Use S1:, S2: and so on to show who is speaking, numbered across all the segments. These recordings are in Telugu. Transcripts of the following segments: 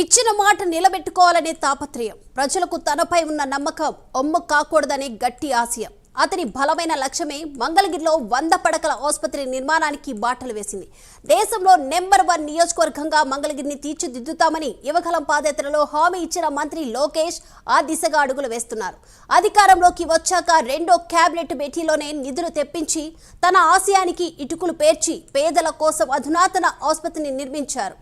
S1: ఇచ్చిన మాట నిలబెట్టుకోవాలనే తాపత్రయం. ప్రజలకు తనపై ఉన్న నమ్మకం ఒమ్ము కాకూడదనే గట్టి ఆశయం. అతని బలమైన లక్ష్యమే మంగళగిరిలో వంద పడకల ఆసుపత్రి నిర్మాణానికి బాటలు వేసింది. దేశంలో నెంబర్ వన్ నియోజకవర్గంగా మంగళగిరిని తీర్చిదిద్దుతామని యువగలం పాదయాత్రలో హామీ ఇచ్చిన మంత్రి లోకేష్ ఆ దిశగా అడుగులు వేస్తున్నారు. అధికారంలోకి వచ్చాక రెండో కేబినెట్ భేటీలోనే నిధులు తెప్పించి తన ఆశయానికి ఇటుకులు పేర్చి పేదల కోసం అధునాతన ఆసుపత్రిని నిర్మించారు.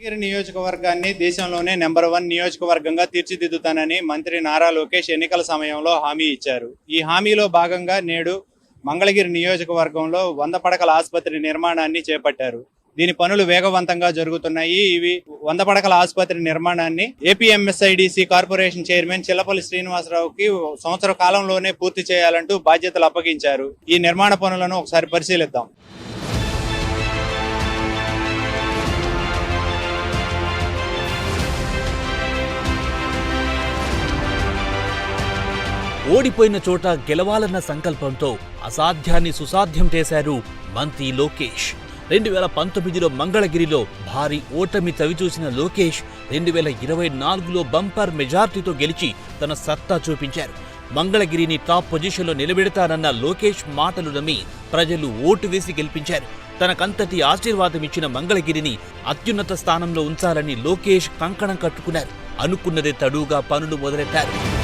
S2: మంగళగిరి నియోజకవర్గాన్ని దేశంలోనే నెంబర్ వన్ నియోజకవర్గంగా తీర్చిదిద్దుతానని మంత్రి నారా లోకేష్ ఎన్నికల సమయంలో హామీ ఇచ్చారు. ఈ హామీలో భాగంగా నేడు మంగళగిరి నియోజకవర్గంలో వంద పడకల ఆసుపత్రి నిర్మాణాన్ని చేపట్టారు. దీని పనులు వేగవంతంగా జరుగుతున్నాయి. ఇవి వంద పడకల ఆసుపత్రి నిర్మాణాన్ని ఏపీఎంఎస్ఐడిసి కార్పొరేషన్ చైర్మన్ చిల్లపల్లి శ్రీనివాసరావుకి సంవత్సర కాలంలోనే పూర్తి చేయాలంటూ బాధ్యతలు అప్పగించారు. ఈ నిర్మాణ పనులను ఒకసారి పరిశీలిద్దాం.
S3: ఓడిపోయిన చోట గెలవాలన్న సంకల్పంతో అసాధ్యాన్ని సుసాధ్యం చేశారు మంత్రి లోకేష్. రెండు వేల పంతొమ్మిదిలో మంగళగిరిలో భారీ ఓటమి తవిచూసిన లోకేష్ రెండు వేల ఇరవై నాలుగులో బంపర్ మెజార్టీతో గెలిచి తన సత్తా చూపించారు. మంగళగిరిని టాప్ పొజిషన్లో నిలబెడతానన్న లోకేష్ మాటలు నమ్మి ప్రజలు ఓటు వేసి గెలిపించారు. తనకంతటి ఆశీర్వాదం ఇచ్చిన మంగళగిరిని అత్యున్నత స్థానంలో ఉంచాలని లోకేష్ కంకణం కట్టుకున్నారు. అనుకున్నదే తడుగా పనులు మొదలెట్టారు.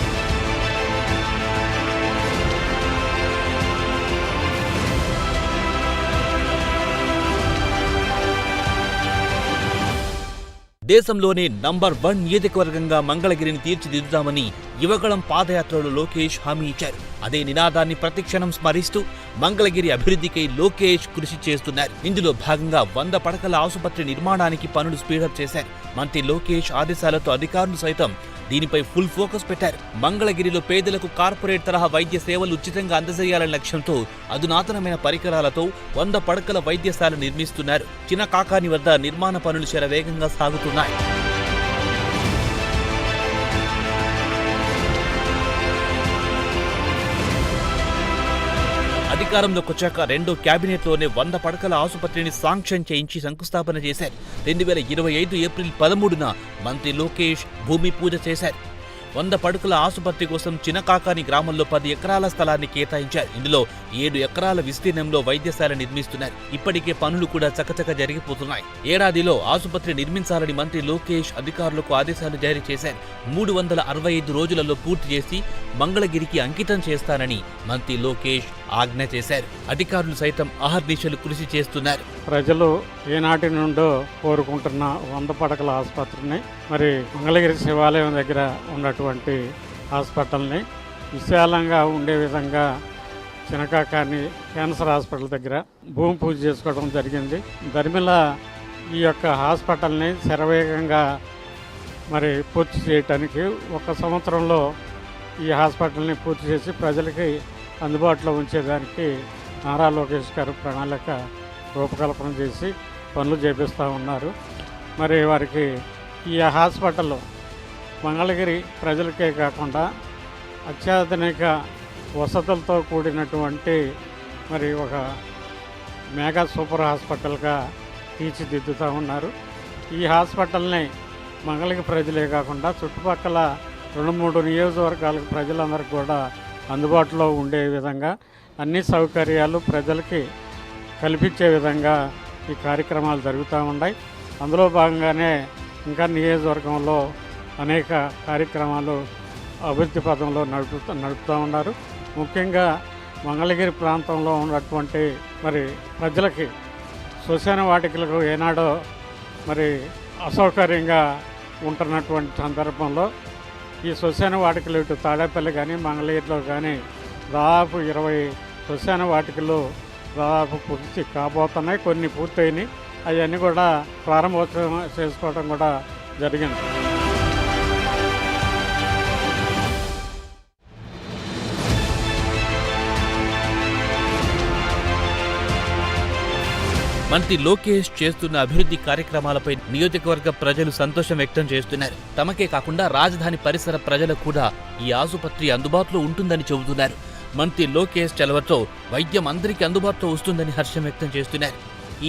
S3: దేశంలోనే నంబర్ వన్ నియోజకవర్గంగా మంగళగిరిని తీర్చిదిద్దుతామని యువగళం పాదయాత్రలో లోకేష్ హామీ ఇచ్చారు. అదే నినాదాన్ని ప్రతిక్షణం స్మరిస్తూ మంగళగిరి అభివృద్ధికై లోకేష్ కృషి చేస్తున్నారు. ఇందులో భాగంగా వంద పడకల ఆసుపత్రి నిర్మాణానికి పనులు స్పీడప్ చేశారు. మంత్రి లోకేష్ ఆదేశాలతో అధికారులు సైతం దీనిపై ఫుల్ ఫోకస్ పెట్టారు. మంగళగిరిలో పేదలకు కార్పొరేట్ తరహా వైద్య సేవలు ఉచితంగా అందజేయాలనే లక్ష్యంతో అధునాతనమైన పరికరాలతో వంద పడకల వైద్యశాల నిర్మిస్తున్నారు. చిన్న కాకాని వద్ద నిర్మాణ పనులు శరవేగంగా సాగుతున్నాయి. అధికారంలోకి వచ్చాక రెండో క్యాబినెట్లోనే వంద పడకల ఆసుపత్రిని సాంక్షన్ చేయించి శంకుస్థాపన చేశారు. రెండు వేల ఇరవై ఐదు ఏప్రిల్ పదమూడున మంత్రి లోకేష్ భూమి పూజ చేశారు. వంద పడుకుల ఆసుపత్రి కోసం చినకాకాని గ్రామంలో పది ఎకరాల స్థలాన్ని కేటాయించారు. ఇందులో ఏడు ఎకరాల విస్తీర్ణంలో వైద్యశాల నిర్మిస్తున్నారు. ఇప్పటికే పనులు కూడా చకచక జరిగిపోతున్నాయి. ఏడాదిలో ఆసుపత్రి నిర్మించాలని మంత్రి లోకేష్ అధికారులకు ఆదేశాలు జారీ చేశారు. మూడు వందల అరవై ఐదు రోజులలో పూర్తి చేసి మంగళగిరికి అంకితం చేస్తానని మంత్రి లోకేష్ ఆజ్ఞ చేశారు. అధికారులు సైతం అహర్నిశలు కృషి చేస్తున్నారు.
S4: ప్రజలు ఏనాటి నుండో కోరుకుంటున్న వంద పడకల ఆసుపత్రిని మరి మంగళగిరి శివాలయం దగ్గర ఉన్నటువంటి హాస్పిటల్ని విశాలంగా ఉండే విధంగా చినకాకాని క్యాన్సర్ హాస్పిటల్ దగ్గర భూమి పూజ చేసుకోవడం జరిగింది. దరిమిల ఈ యొక్క హాస్పిటల్ని శరవేగంగా మరి పూర్తి చేయటానికి ఒక సంవత్సరంలో ఈ హాస్పిటల్ని పూర్తి చేసి ప్రజలకి అందుబాటులో ఉంచేదానికి నారా లోకేష్ గారు ప్రణాళిక రూపకల్పన చేసి పనులు చేపిస్తూ ఉన్నారు. మరి వారికి ఈ హాస్పిటల్ మంగళగిరి ప్రజలకే కాకుండా అత్యాధునిక వసతులతో కూడినటువంటి మరి ఒక మెగా సూపర్ హాస్పిటల్గా తీర్చిదిద్దుతూ ఉన్నారు. ఈ హాస్పిటల్ని మంగళగిరి ప్రజలే కాకుండా చుట్టుపక్కల రెండు మూడు నియోజకవర్గాలకు ప్రజలందరికీ కూడా అందుబాటులో ఉండే విధంగా అన్ని సౌకర్యాలు ప్రజలకి కల్పించే విధంగా ఈ కార్యక్రమాలు జరుగుతూ ఉన్నాయి. అందులో భాగంగానే ఇంకా నియోజకవర్గంలో అనేక కార్యక్రమాలు అభివృద్ధి పదంలో నడుపుతూ నడుపుతూ ఉన్నారు. ముఖ్యంగా మంగళగిరి ప్రాంతంలో ఉన్నటువంటి మరి ప్రజలకి శ్మశాన వాటికలకు ఏనాడో మరి అసౌకర్యంగా ఉంటున్నటువంటి సందర్భంలో ఈ శ్మశాన వాటికలు ఇటు తాడేపల్లి కానీ మంగళగిరిలో కానీ దాదాపు ఇరవై శ్మశాన వాటికలు దాదాపు పూర్తి కాబోతున్నాయి. కొన్ని పూర్తయినాయి. అవన్నీ కూడా ప్రారంభోత్సవం చేసుకోవడం కూడా జరిగింది.
S3: మంత్రి లోకేష్ చేస్తున్న అభివృద్ధి కార్యక్రమాలపై నియోజకవర్గ ప్రజలు సంతోషం వ్యక్తం చేస్తున్నారు. తమకే కాకుండా రాజధాని పరిసర ప్రజలకు కూడా ఈ ఆసుపత్రి అందుబాటులో ఉంటుందని చెబుతున్నారు. మంత్రి లోకేష్ చలవతో వైద్యం అందరికీ అందుబాటులో వస్తుందని హర్షం వ్యక్తం చేస్తున్నారు.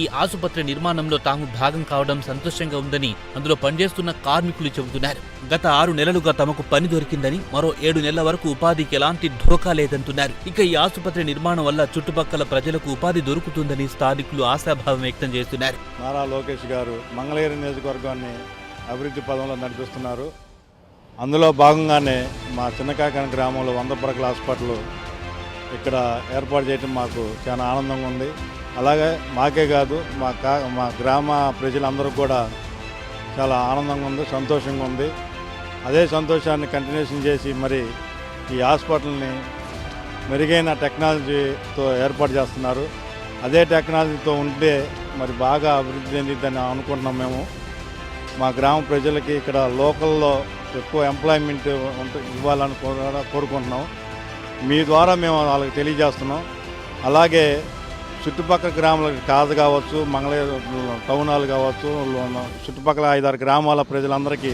S3: ఈ ఆసుపత్రి నిర్మాణంలో తాము భాగం కావడం సంతోషంగా ఉందని అందులో పనిచేస్తున్న కార్మికులు చెబుతున్నారు. గత ఆరు నెలలుగా తమకు పని దొరికిందని మరో ఏడు నెలల వరకు ఉపాధికి ఎలాంటి ఢోకా లేదంటున్నారు. ఇక ఈ ఆసుపత్రి నిర్మాణం వల్ల చుట్టుపక్కల ప్రజలకు ఉపాధి దొరుకుతుందని స్థానికులు ఆశాభావం వ్యక్తం చేస్తున్నారు.
S5: నారా లోకేష్ గారు మంగళగిరి నియోజకవర్గాన్ని అభివృద్ధి పదంలో నడిపిస్తున్నారు. అందులో భాగంగానే మా చిన్నకాకన గ్రామంలో వంద పడకల హాస్పిటల్ ఇక్కడ ఏర్పాటు చేయడం మాకు చాలా ఆనందంగా ఉంది. అలాగే మాకే కాదు మా కా మా గ్రామ ప్రజలందరూ కూడా చాలా ఆనందంగా ఉంది సంతోషంగా ఉంది. అదే సంతోషాన్ని కంటిన్యూషన్ చేసి మరి ఈ హాస్పిటల్ని మెరుగైన టెక్నాలజీతో ఏర్పాటు చేస్తున్నారు. అదే టెక్నాలజీతో ఉంటే మరి బాగా అభివృద్ధి చెందిద్దని అనుకుంటున్నాం మేము. మా గ్రామ ప్రజలకి ఇక్కడ లోకల్లో ఎక్కువ ఎంప్లాయ్మెంట్ ఇవ్వాలని కోరుకుంటున్నాం. మీ ద్వారా మేము వాళ్ళకి తెలియజేస్తున్నాం. అలాగే చుట్టుపక్కల గ్రామాలకు కాదు కావచ్చు మంగళ టౌన్ హాల్ కావచ్చు చుట్టుపక్కల ఐదారు గ్రామాల ప్రజలందరికీ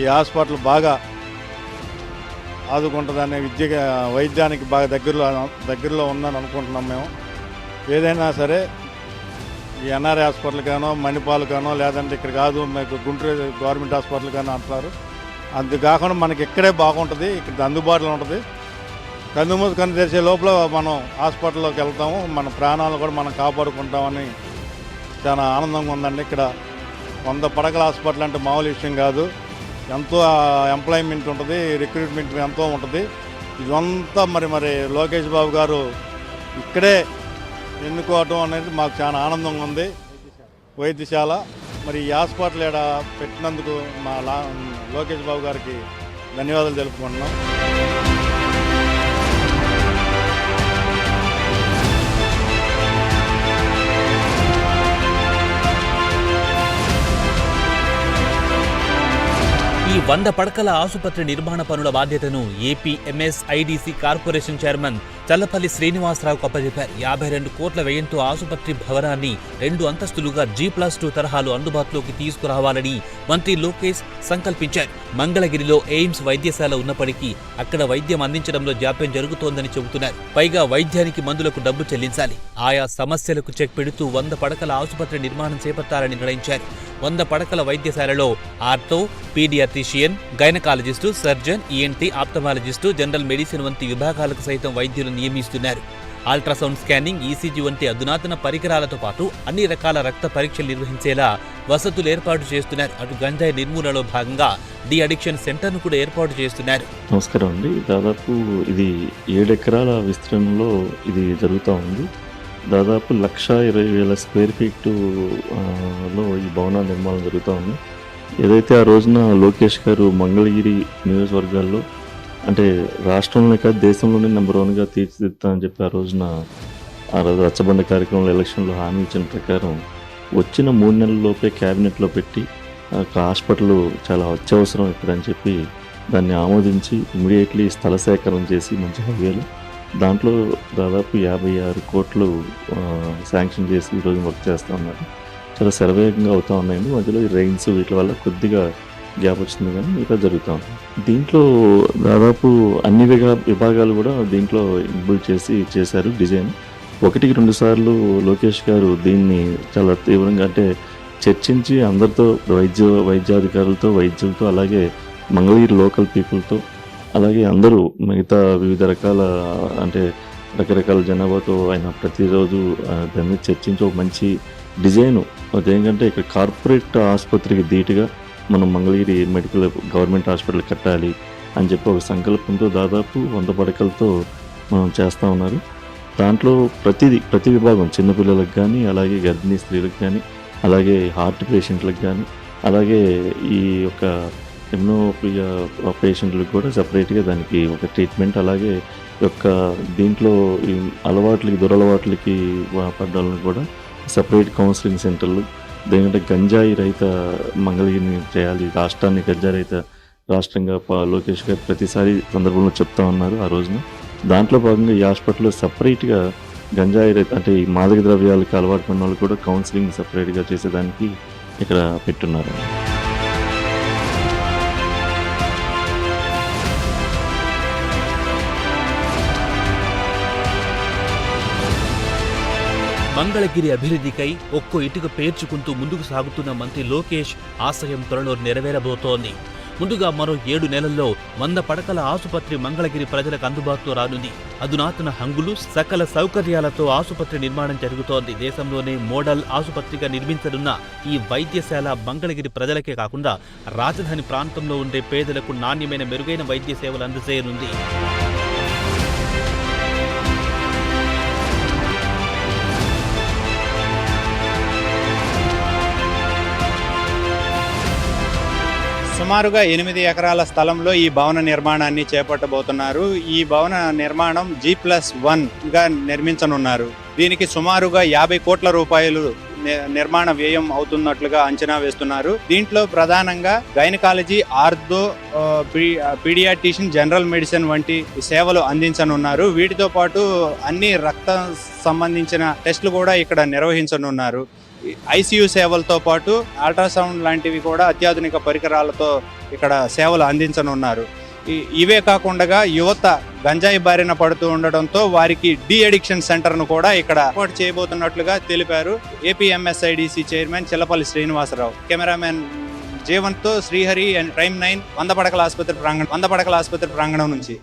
S5: ఈ హాస్పిటల్ బాగా ఆదుకుంటుందనే విద్య వైద్యానికి బాగా దగ్గరలో దగ్గరలో ఉందని అనుకుంటున్నాం మేము. ఏదైనా సరే ఈ ఎన్ఆర్ఐ హాస్పిటల్ కానో మణిపాల్ కానో లేదంటే ఇక్కడ కాదు మీకు గుంటూరు గవర్నమెంట్ హాస్పిటల్ కానీ అంటున్నారు. అంతేకాకుండా మనకి ఇక్కడే బాగుంటుంది ఇక్కడ అందుబాటులో ఉంటుంది. కన్ను కన్ను తెరిచే లోపల మనం హాస్పిటల్లోకి వెళ్తాము. మన ప్రాణాలు కూడా మనం కాపాడుకుంటామని చాలా ఆనందంగా ఉందండి. ఇక్కడ వంద పడకల హాస్పిటల్ అంటే మామూలు విషయం కాదు. ఎంతో ఎంప్లాయ్మెంట్ ఉంటుంది రిక్రూట్మెంట్ ఎంతో ఉంటుంది. ఇదంతా మరి మరి లోకేష్ బాబు గారు ఇక్కడే ఎన్నుకోవటం అనేది మాకు చాలా ఆనందంగా ఉంది. వైద్యశాల మరి ఈ హాస్పిటల్ ఇక్కడ పెట్టినందుకు మా లా లోకేష్ బాబు గారికి ధన్యవాదాలు తెలుపుకుంటున్నాం.
S3: ఈ వంద పడకల ఆసుపత్రి నిర్మాణ పనుల బాధ్యతను AP MSIDC corporation chairman Challapalli శ్రీనివాసరావుకు అప్పచెప్పారు యాభై రెండు కోట్ల వ్యయంతో ఆసుపత్రి భవనాన్ని రెండు అంతస్తులుగా జీ ప్లస్ టూ తరహాలు అందుబాటులోకి తీసుకురావాలని మంత్రి లోకేష్ సంకల్పించారు. మంగళగిరిలో ఎయిమ్స్ వైద్యశాల ఉన్నప్పటికీ అక్కడ వైద్యం అందించడంలో జాప్యం జరుగుతోందని చెబుతున్నారు. పైగా వైద్యానికి మందులకు డబ్బు చెల్లించాలి. ఆయా సమస్యలకు చెక్ పెడుతూ వంద పడకల ఆసుపత్రి నిర్మాణం చేపట్టాలని నిర్ణయించారు. వంద పడకల వైద్యశాలలో ortho paediatrician gynaecologist surgeon ENT ophthalmologist general medicine వంటి విభాగాలకు సైతం వైద్యులు నియమిస్తున్నారు. అల్ట్రాసౌండ్ స్కానింగ్ ఈసీజీ వంటి అధునాతన పరికరాలతో పాటు అన్ని రకాల రక్త పరీక్షలు నిర్వహించేలా వసతులు ఏర్పాటు చేస్తున్నారు. అటు గంజాయి నిర్మూలనలో భాగంగా డి అడిక్షన్ సెంటర్ను కూడా ఏర్పాటు చేస్తున్నారు.
S6: నమస్కారం అండి. దాదాపు ఇది ఏడు ఎకరాల విస్తీర్ణంలో ఇది జరుగుతూ ఉంది. దాదాపు లక్ష ఇరవై వేల స్క్వేర్ ఫీట్లో ఈ భవన నిర్మాణం జరుగుతూ ఉంది. ఏదైతే ఆ రోజున లోకేష్ గారు మంగళగిరి నియోజకవర్గాల్లో అంటే రాష్ట్రంలోనే కాదు దేశంలోనే నెంబర్ వన్గా తీర్చిదిద్దామని చెప్పి ఆ రోజున ఆ రోజు రచ్చబండ కార్యక్రమంలో ఎలక్షన్లో హామీ ఇచ్చిన ప్రకారం వచ్చిన మూడు నెలల్లోపే క్యాబినెట్లో పెట్టి ఆ హాస్పిటల్ చాలా అత్యవసరం ఇక్కడ అని చెప్పి దాన్ని ఆమోదించి ఇమీడియట్లీ స్థల సేకరణ చేసి మంచి హైవేలు. దాంట్లో దాదాపు యాభై ఆరు కోట్లు శాంక్షన్ చేసి ఈరోజు వర్క్ చేస్తూ ఉన్నారు. చాలా శరవేగంగా అవుతూ ఉన్నాయండి. మధ్యలో ఈ రైన్స్ వీటి వల్ల కొద్దిగా గ్యాప్ వచ్చింది కానీ మిగతా జరుగుతూ. ఉంది దీంట్లో దాదాపు అన్ని విభా విభాగాలు కూడా దీంట్లో ఇన్బుల్ చేసి చేశారు డిజైన్. ఒకటికి రెండు సార్లు లోకేష్ గారు దీన్ని చాలా తీవ్రంగా అంటే చర్చించి అందరితో వైద్య వైద్యాధికారులతో వైద్యులతో అలాగే మంగళగిరి లోకల్ పీపుల్తో అలాగే అందరూ మిగతా వివిధ రకాల అంటే రకరకాల జనాభాతో ఆయన ప్రతిరోజు దాన్ని చర్చించి ఒక మంచి డిజైన్. అదేంటంటే ఇక్కడ కార్పొరేట్ ఆసుపత్రికి ధీటుగా మనం మంగళగిరి మెడికల్ గవర్నమెంట్ హాస్పిటల్ కట్టాలి అని చెప్పి ఒక సంకల్పంతో దాదాపు వంద పడకలతో మనం చేస్తూ ఉన్నారు. దాంట్లో ప్రతిది ప్రతి విభాగం చిన్నపిల్లలకు కానీ అలాగే గర్భిణీ స్త్రీలకు కానీ అలాగే హార్ట్ పేషెంట్లకు కానీ అలాగే ఈ యొక్క ఎన్నో పేషెంట్లకు కూడా సపరేట్గా దానికి ఒక ట్రీట్మెంట్ అలాగే యొక్క దీంట్లో ఈ అలవాట్లకి దురలవాట్లకి పడ్డాలను కూడా సపరేట్ కౌన్సిలింగ్ సెంటర్లు దేనికంటే గంజాయి రహిత మంగళగిరిని చేయాలి రాష్ట్రాన్ని గంజాయి రహిత రాష్ట్రంగా లోకేష్ గారు ప్రతిసారి సందర్భంలో చెప్తా ఉన్నారు ఆ రోజున. దాంట్లో భాగంగా ఈ హాస్పిటల్లో సపరేట్గా గంజాయి రహిత అంటే ఈ మాదక ద్రవ్యాలకు అలవాటు పడిన వాళ్ళు కూడా కౌన్సిలింగ్ సపరేట్గా చేసేదానికి ఇక్కడ పెట్టున్నారు.
S3: మంగళగిరి అభివృద్ధికై ఒక్కో ఇటుక పేర్చుకుంటూ ముందుకు సాగుతున్న మంత్రి లోకేష్ ఆశయం త్వరలో నెరవేరబోతోంది. ముందుగా మరో ఏడు నెలల్లో వంద పడకల ఆసుపత్రి మంగళగిరి ప్రజలకు అందుబాటులో రానుంది. అధునాతన హంగులు సకల సౌకర్యాలతో ఆసుపత్రి నిర్మాణం జరుగుతోంది. దేశంలోనే మోడల్ ఆసుపత్రిగా నిర్మించనున్న ఈ వైద్యశాల మంగళగిరి ప్రజలకే కాకుండా రాజధాని ప్రాంతంలో ఉండే పేదలకు నాణ్యమైన మెరుగైన వైద్య సేవలు అందజేయనుంది.
S2: సుమారుగా ఎనిమిది ఎకరాల స్థలంలో ఈ భవన నిర్మాణాన్ని చేపట్టబోతున్నారు. ఈ భవన నిర్మాణం జీ ప్లస్ వన్గా నిర్మించనున్నారు. దీనికి సుమారుగా యాభై కోట్ల రూపాయలు ని- నిర్మాణ వ్యయం అవుతున్నట్లుగా అంచనా వేస్తున్నారు. దీంట్లో ప్రధానంగా గైనకాలజీ ఆర్థో పీ- పీడియాటిషియన్ జనరల్ మెడిసిన్ వంటి సేవలు అందించనున్నారు. వీటితో పాటు అన్ని రక్త సంబంధించిన టెస్టులు కూడా ఇక్కడ నిర్వహించనున్నారు. ఐసీయూ సేవలతో పాటు అల్ట్రాసౌండ్ లాంటివి కూడా అత్యాధునిక పరికరాలతో ఇక్కడ సేవలు అందించనున్నారు. ఇవే కాకుండా యువత గంజాయి బారిన పడుతూ ఉండడంతో వారికి డి అడిక్షన్ సెంటర్ను కూడా ఇక్కడ ఏర్పాటు చేయబోతున్నట్లుగా తెలిపారు APMSIDC chairman Chillapalli Srinivasarao. Cameraman జీవన్తో Srihari and prime nine వంద పడకల ఆసుపత్రి ప్రాంగణం వంద పడకల ఆసుపత్రి ప్రాంగణం నుంచి.